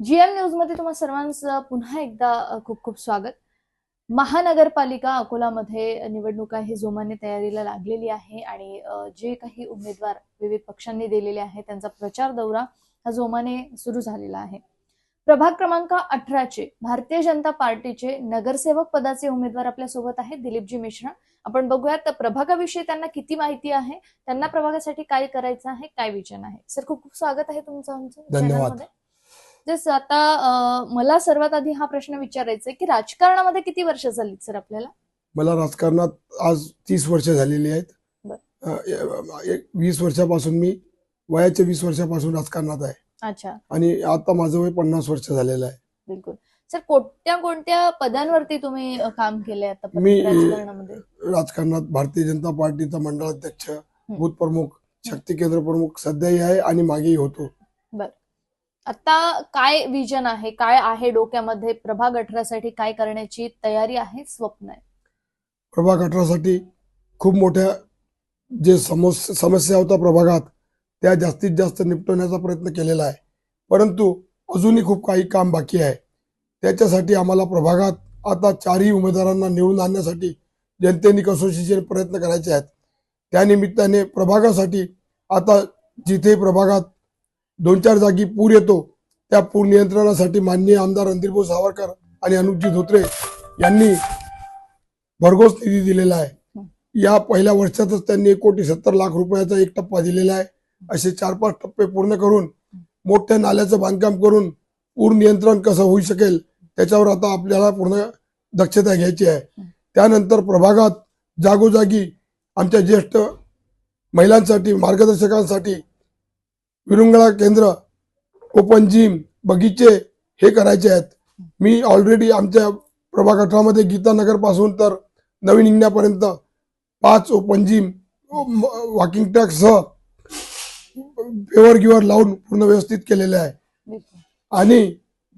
GM न्यूजमध्ये तुम्हा सर्वांचं पुन्हा एकदा खूप खूप स्वागत. महानगरपालिका अकोलामध्ये निवडणूक आहे जोमाने तयारीला लागलेली आहे आणि जे काही उमेदवार विविध पक्षांनी दिलेले आहे त्यांचा प्रचार दौरा हा जोमाने सुरू झालेला आहे. प्रभाग क्रमांक अठराचे भारतीय जनता पार्टीचे नगरसेवक पदाचे उमेदवार आपल्यासोबत आहेत दिलीपजी मिश्रा. आपण बघूयात प्रभागाविषयी त्यांना किती माहिती आहे त्यांना प्रभागासाठी काय करायचं आहे काय विजन आहे? सर खूप खूप स्वागत आहे तुमचं आमचं धन्यवाद. जस आता मला सर्वात आधी हा प्रश्न विचारायचा आहे की राजकारणामध्ये किती वर्ष झाली सर आपल्याला? मला राजकारणात आज तीस वर्ष झालेली आहेत. वीस वर्षापासून मी वयाच्या वीस वर्षापासून राजकारणात आहे. अच्छा. आणि आता माझं वय पन्नास वर्ष झालेलं आहे. बिलकुल. सर कोणत्या कोणत्या पदांवरती तुम्ही काम केलंय आता मी- राजकारणात भारतीय जनता पार्टीचा मंडळ अध्यक्ष बूथ प्रमुख शक्ती केंद्र प्रमुख सध्याही आहे आणि मागेही होतो. आता काय विजन आहे? काय आहे डोक्यामध्ये? प्रभाग अठरासाठी काय करण्याची तयारी आहे? स्वप्न आहे. प्रभाग अठरासाठी खूप मोठ्या जे समस्या समस्या होत्या प्रभागात त्या जास्तीत जास्त निपटवण्याचा प्रयत्न केलेला आहे. परंतु अजूनही खूप काही काम बाकी आहे. त्याच्यासाठी आम्हाला प्रभागात आता चारही उमेदवारांना निवडून आणण्यासाठी जनतेने कसोशीचे प्रयत्न करायचे आहेत. त्यानिमित्ताने प्रभागासाठी आता जिथे प्रभागात दोन चार जागी पूर येतो. त्या पूर नियंत्रणासाठी माननीय आमदार रणधीरभाऊ सावरकर आणि अनुपजी धोत्रे यांनी भरघोस निधी दिलेला आहे. या पहिल्या वर्षातच त्यांनी एक कोटी सत्तर लाख रुपयाचा एक टप्पा दिलेला आहे. असे चार पाच टप्पे पूर्ण करून मोठ्या नाल्याचं बांधकाम करून पूर नियंत्रण कसं होऊ शकेल त्याच्यावर आता आपल्याला पूर्ण दक्षता घ्यायची आहे. त्यानंतर प्रभागात जागोजागी आमच्या ज्येष्ठ महिलांसाठी मार्गदर्शकांसाठी विरुंगळा केंद्र ओपन जिम बगीचे हे करायचे आहेत. मी ऑलरेडी आमच्या प्रभाग अठरामध्ये गीतानगरपासून तर नवीन हिंगण्यापर्यंत पाच ओपन जिम वॉकिंग ट्रॅकसह पेवर फेवर गिवर लावून पूर्ण व्यवस्थित केलेले आहे. आणि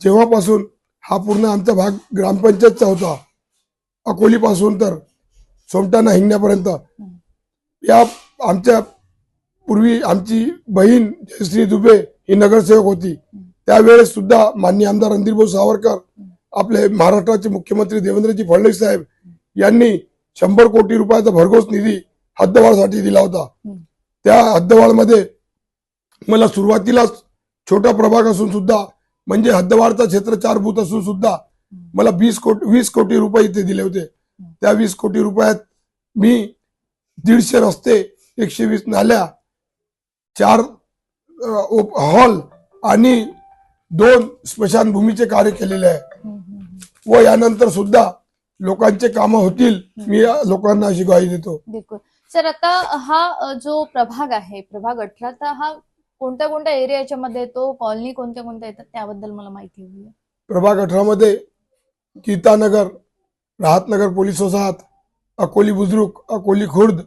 जेव्हापासून हा पूर्ण आमचा भाग ग्रामपंचायतचा होता अकोलीपासून तर सोमटाणा हिंगण्यापर्यंत या आमच्या पूर्वी आमची बहीण जयश्री दुबे ही नगरसेवक होती. त्यावेळेस सुद्धा माननीय आमदार रणधीरभाऊ सावरकर आपले महाराष्ट्राचे मुख्यमंत्री देवेंद्रजी फडणवीस साहेब यांनी शंभर कोटी रुपयाचा भरघोस निधी हद्दवाढसाठी दिला होता. त्या हद्दवाढमध्ये मला सुरुवातीलाच छोटा प्रभाग असून सुद्धा म्हणजे हद्दवाढचा क्षेत्र चार भूत असून सुद्धा मला वीस कोटी वीस कोटी रुपये इथे दिले होते. त्या वीस कोटी रुपयात मी दीडशे रस्ते एकशे वीस नाल्या चार हॉल आणि दोन स्मशानभूमीचे कार्य केलेले आहे. व यानंतर सुद्धा लोकांचे कामं होतील मी लोकांना अशी ग्वाही देतो बिलकुल सर आता हा जो प्रभाग आहे प्रभाग अठरा तर हा कोणत्या कोणत्या एरियाच्या मध्ये येतो कॉलनी कोणत्या कोणत्या येतात त्याबद्दल मला माहिती हवी. प्रभाग अठरामध्ये गीतानगर राहतनगर पोलीस वसाहत Akoli Bujurg Akoli Khurd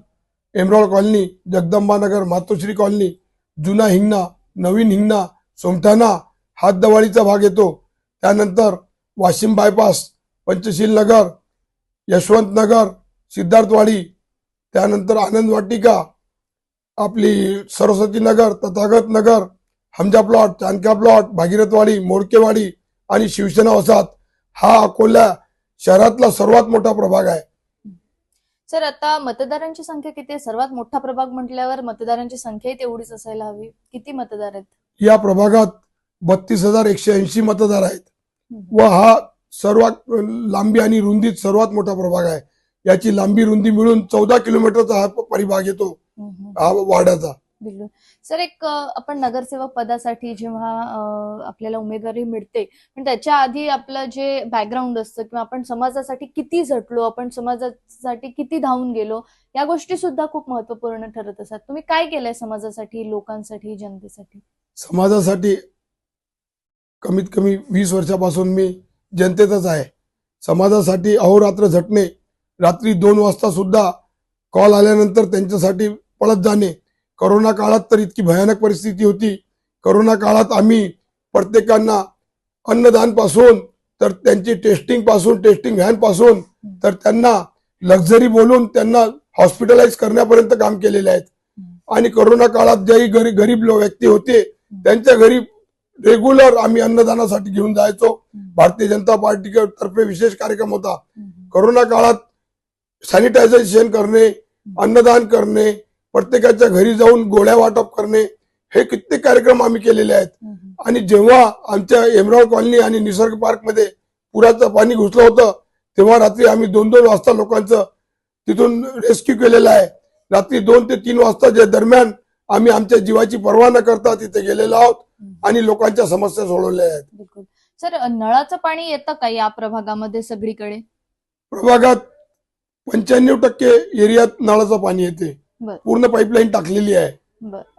emerald colony Jagdambanagar Matoshree colony Juna Hingna Navin Hingna Somthana हातदवाडीचा भाग येतो. त्यानंतर वाशिम बायपास पंचशील नगर यशवंत नगर सिद्धार्थवाडी त्यानंतर आनंद वाटिका आपली सरस्वती नगर तथागत नगर हमजा प्लॉट चांदका प्लॉट भागीरथवाडी मोडकेवाडी आणि शिवसेना वसाहत हा अकोला शहरातला सर्वात मोठा प्रभाग आहे. सर आता मतदारांची संख्या किती आहे? सर्वात मोठा प्रभाग म्हटल्यावर मतदारांची संख्याही तेवढीच असायला हवी. किती मतदार आहेत? या प्रभागात बत्तीस हजार एकशे ऐंशी मतदार आहेत. व हा सर्वात लांबी आणि रुंदीत सर्वात मोठा प्रभाग आहे. याची लांबी रुंदी मिळून चौदा किलोमीटरचा हा परिभाग येतो. हा वाड्याचा बिलकुल सर एक आपण नगरसेवक पदासाठी जेव्हा आपल्याला उमेदवारी मिळते पण त्याच्या आधी आपलं जे बॅकग्राऊंड असतं किंवा आपण समाजासाठी किती झटलो आपण समाजासाठी किती धावून गेलो या गोष्टी सुद्धा खूप महत्त्वपूर्ण ठरत असतात. तुम्ही काय केलंय समाजासाठी लोकांसाठी जनतेसाठी? समाजासाठी कमीत कमी वीस वर्षापासून मी जनतेतच आहे. समाजासाठी अहोरात्र झटणे रात्री दोन वाजता सुद्धा कॉल आल्यानंतर त्यांच्यासाठी पळत जाणे करोना काळात तर इतकी भयानक परिस्थिती होती. करोना काळात आम्ही प्रत्येकांना अन्नदानपासून तर त्यांची टेस्टिंगपासून टेस्टिंग व्हॅनपासून तर त्यांना लक्झरी बोलून त्यांना हॉस्पिटलाइज करण्यापर्यंत काम केलेले आहेत. आणि करोना काळात ज्याही गरीब गरीब व्यक्ती होते त्यांच्या घरी रेग्युलर आम्ही अन्नदानासाठी घेऊन जायचो. भारतीय जनता पार्टी तर्फे विशेष कार्यक्रम होता. करोना काळात सॅनिटायझेशन करणे अन्नदान करणे प्रत्येकाच्या घरी जाऊन गोळ्या वाटप करणे हे कित्येक कार्यक्रम आम्ही केलेले आहेत. आणि जेव्हा आमच्या एमराव कॉलनी आणि निसर्ग पार्कमध्ये पुराचं पाणी घुसलं होतं तेव्हा रात्री आम्ही दोन दोन वाजता लोकांचं तिथून रेस्क्यू केलेलं आहे. रात्री दोन ते तीन वाजता जे दरम्यान आम्ही आमच्या जीवाची पर्वा न करता तिथे गेलेलो आहोत आणि लोकांच्या समस्या सोडवल्या आहेत. सर नळाचं पाणी येतं का या प्रभागामध्ये सगळीकडे? प्रभागात पंच्याण्णव टक्के एरियात नळाचं पाणी येते. पूर्ण पाईपलाईन टाकलेली आहे.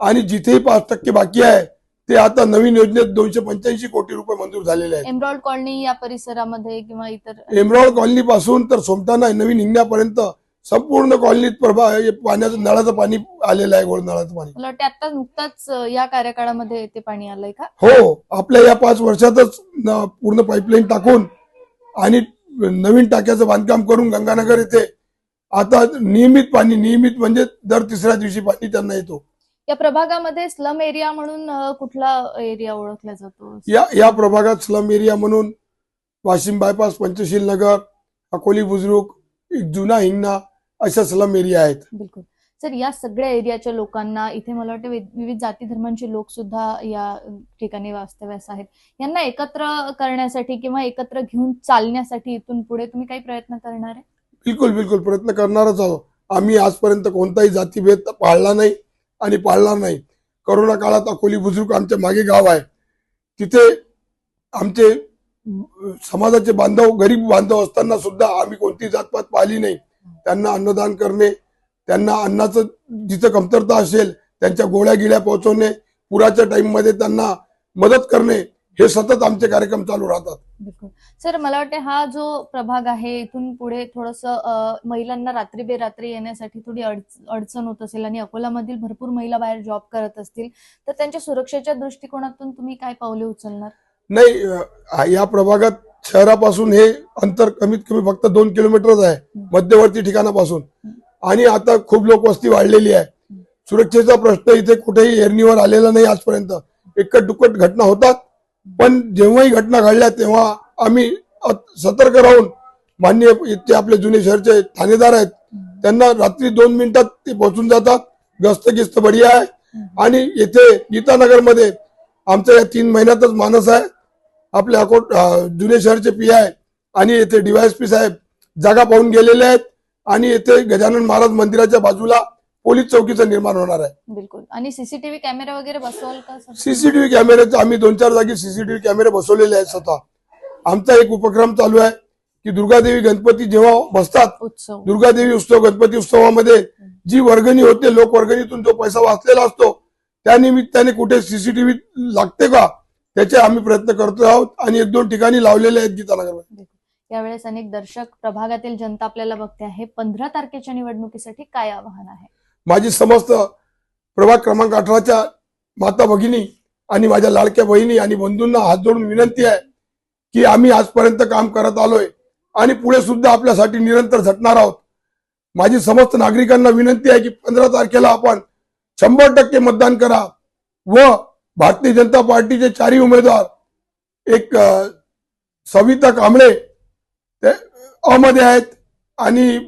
आणि जिथेही पाच टक्के बाकी आहे ते आता नवीन योजनेत दोनशे पंच्याऐंशी कोटी रुपये मंजूर झालेले आहेत. एमरॉल्ड कॉलनी या परिसरामध्ये किंवा इतर एमरावड कॉलनी पासून तर सोमठाणा नवीन हिंगण्यापर्यंत संपूर्ण कॉलनीत प्रभा पाण्याचं नळाचं पाणी आलेलं आहे गोड नळाचं पाणी. मला वाटतं आता नुकताच या कार्यकाळामध्ये ते पाणी आलंय का? हो आपल्या या पाच वर्षातच पूर्ण पाईपलाईन टाकून आणि नवीन टाक्याचं बांधकाम करून गंगानगर येथे आता नियमित पाणी नियमित म्हणजे दर तिसऱ्या दिवशी पाणी त्यांना येतो. या प्रभागामध्ये स्लम एरिया म्हणून कुठला एरिया ओळखला जातो? या या प्रभागात स्लम एरिया म्हणून वाशिम बायपास पंचशील नगर अकोली बुजुर्ग जुना हिंगणा अशा स्लम एरिया आहेत. बिलकुल. सर या सगळ्या एरियाच्या लोकांना इथे मला वाटतं विविध जाती धर्मांचे लोक सुद्धा या ठिकाणी वास्तव्यास आहेत. यांना एकत्र करण्यासाठी किंवा एकत्र घेऊन चालण्यासाठी इथून पुढे तुम्ही काही प्रयत्न करणार आहे? बिलकुल बिलकुल प्रयत्न करणारच आहोत. आम्ही आजपर्यंत कोणताही जातीभेद पाळला नाही आणि पाळणार नाही. करोना काळात अकोली बुजुर्ग आमच्या मागे गाव आहे. तिथे आमचे समाजाचे बांधव गरीब बांधव असताना सुद्धा आम्ही कोणती जातपात पाहिली नाही. त्यांना अन्नदान करणे त्यांना अन्नाचं जिथं कमतरता असेल त्यांच्या गोळ्या गिळ्या पोहोचवणे पुराच्या टाईममध्ये त्यांना मदत करणे हे सतत आमचे कार्यक्रम चालू राहतात. बिलकुल. सर मला वाटतं हा जो प्रभाग आहे इथून पुढे थोडस महिलांना रात्री बेरात्री येण्यासाठी थोडी अडच- अडचण होत असेल आणि अकोलामधील भरपूर महिला बाहेर जॉब करत असतील तर त्यांच्या सुरक्षेच्या दृष्टिकोनातून तुम्ही काय पावले उचलणार? नाही या प्रभागात शहरापासून हे अंतर कमीत कमी फक्त दोन किलोमीटरच आहे मध्यवर्ती ठिकाणापासून. आणि आता खूप लोकवस्ती वाढलेली आहे. सुरक्षेचा प्रश्न इथे कुठेही एरणीवर आलेला नाही आजपर्यंत. एकट दुकट घटना होतात. पण जेव्हाही घटना घडल्या तेव्हा आम्ही सतर्क राहून माननीय इथे आपले जुने शहरचे ठाणेदार आहेत त्यांना रात्री दोन मिनिटात ते पोहोचून जातात. गस्त गिस्त बढिया आहे. आणि येथे गीतानगरमध्ये आमच्या या तीन महिन्यातच माणस आहे. आपले अकोट जुने शहरचे पी आय आणि येथे डीवायएसपी साहेब जागा पाहून गेलेले आहेत. आणि येथे गजानन महाराज मंदिराच्या बाजूला पोलीस चौकीचं निर्माण होणार आहे. बिलकुल. आणि सीसीटीव्ही कॅमेरे वगैरे बसवाल का सर? सीसीटीव्ही कॅमेऱ्याचे आम्ही दोन चार जागी सीसीटीव्ही कॅमेरे बसवलेले आहेत स्वतः. आमचा एक उपक्रम चालू आहे की दुर्गादेवी गणपती जेव्हा बसतात उत्सव. दुर्गादेवी उत्सव गणपती उत्सवामध्ये जी वर्गणी होते लोक वर्गणीतून जो पैसा वाचलेला असतो त्या निमित्ताने कुठे सीसीटीव्ही लागते का त्याचे आम्ही प्रयत्न करतो आहोत आणि एक दोन ठिकाणी लावलेले आहेत गीतानगरमध्ये यावेळेस अनेक दर्शक प्रभागातील जनता आपल्याला बघते आहे. पंधरा तारखेच्या निवडणुकीसाठी काय आव्हान आहे? माझी समस्त प्रभाग क्रमांक अठराच्या माता भगिनी आणि माझ्या लाडक्या बहिणी आणि बंधूंना हात जोडून विनंती आहे की आम्ही आजपर्यंत काम करत आलोय आणि पुढे सुद्धा आपल्यासाठी निरंतर झटणार आहोत. माझी समस्त नागरिकांना विनंती आहे की पंधरा तारखेला आपण शंभर टक्के मतदान करा व भारतीय जनता पार्टीचे चारही उमेदवार एक सविता कांबळे ते अ आहेत आणि